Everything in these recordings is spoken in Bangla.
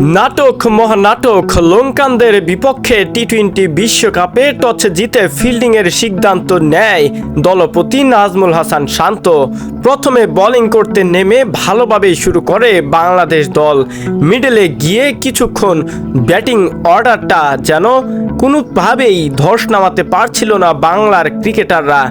নাটক, মহানাটক লঙ্কানদের বিপক্ষে টি টোয়েন্টি বিশ্বকাপে টচ জিতে ফিল্ডিংয়ের সিদ্ধান্ত নেয় দলপতি নাজমুল হাসান শান্ত। প্রথমে বোলিং করতে নেমে ভালোভাবেই শুরু করে বাংলাদেশ দল। মিডলে গিয়ে কিছুক্ষণ ব্যাটিং অর্ডারটা যেন কোনোভাবেই ধস নামাতে পারছিল না বাংলার ক্রিকেটাররা।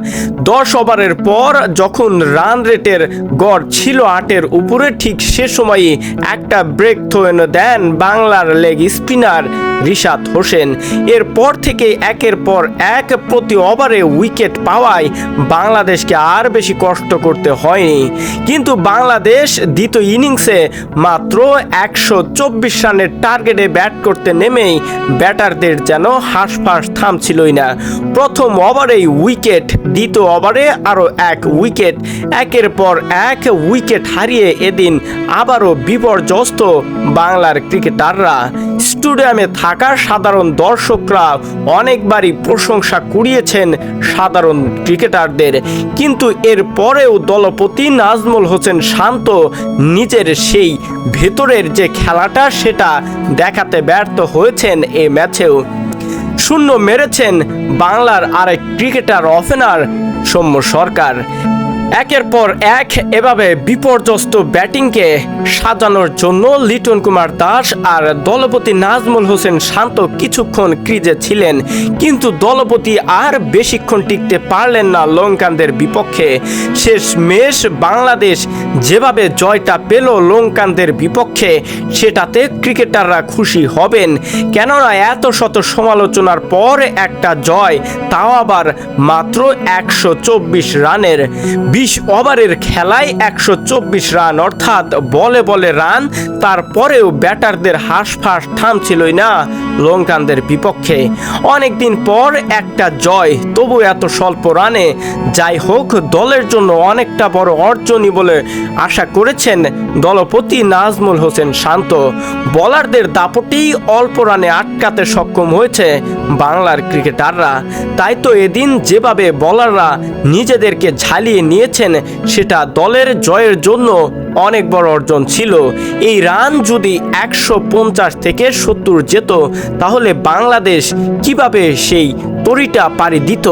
দশ ওভারের পর যখন রান রেটের গড় ছিল আটের উপরে, ঠিক সে সময়ই একটা ব্রেক থ্রো দেন বাংলার লেগ স্পিনার রিশাদ হোসেন। এরপর থেকে একের পর এক প্রতি ওভারে উইকেট পাওয়ায় বাংলাদেশকে আর বেশি কষ্ট করতে হয়নি। কিন্তু বাংলাদেশ দ্বিতীয় ইনিংসে মাত্র একশো চব্বিশ রানের টার্গেটে ব্যাট করতে নেমেই ব্যাটারদের যেন হাঁসফাঁস থামছিলই না। প্রথম ওভারেই উইকেট, দ্বিতীয় ওভারে আরও এক উইকেট, একের পর এক উইকেট হারিয়ে এদিন আবারও বিপর্যস্ত বাংলার ক্রিকেটাররা। স্টেডিয়ামে থাকা সাধারণ দর্শকরা অনেকবারই প্রশংসা কুড়িয়েছেন সাধারণ ক্রিকেটারদের। কিন্তু এর পরেও দলপতি নাজমুল হোসেন শান্ত নিজের সেই ভেতরের যে খেলাটা, সেটা দেখাতে ব্যর্থ হয়েছেন এ ম্যাচেও। শূন্য মেরেছেন বাংলার আরেক ক্রিকেটার ওপেনার সৌম্য সরকার। একের পর এক এভাবে বিপর্যস্ত ব্যাটিংকে সাজানোর জন্য লিটন কুমার দাস আর দলপতি নাজমুল হোসেন শান্ত কিছুক্ষণ ক্রিজে ছিলেন, কিন্তু দলপতি আর বেশিক্ষণ টিকতে পারলেন না লঙ্কানদের বিপক্ষে। শেষ মেশ বাংলাদেশ যেভাবে জয়টা পেল লঙ্কানদের বিপক্ষে, সেটাতে ক্রিকেটাররা খুশি হবেন। কেননা এত শত সমালোচনার পর একটা জয়, তাও আবার মাত্র একশো চব্বিশ রানের। বিশ ওভারের খেলায় একশো চব্বিশ রান, অর্থাৎ বলে বলে রান, তারপরেও ব্যাটারদের হাঁসফাঁস থামছিলই না। লঙ্কানদের বিপক্ষে অনেকদিন পর একটা জয়। তবু এত স্বল্প রানে যাই হোক, দলের জন্য অনেকটা বড় অর্জনই বলে আশা করেছেন দলপতি নাজমুল হোসেন শান্ত। বলারদের দাপটেই অল্প রানে আটকাতে সক্ষম হয়েছে বাংলার ক্রিকেটাররা। তাই তো এদিন যেভাবে বলাররা নিজেদেরকে ঝালিয়ে নিয়েছেন, সেটা দলের জয়ের জন্য অনেক বড় অর্জন ছিল। এই রান যদি একশো পঞ্চাশ থেকে সত্তর যেত, তাহলে বাংলাদেশ কীভাবে সেই তরিটা পাড়ি দিত?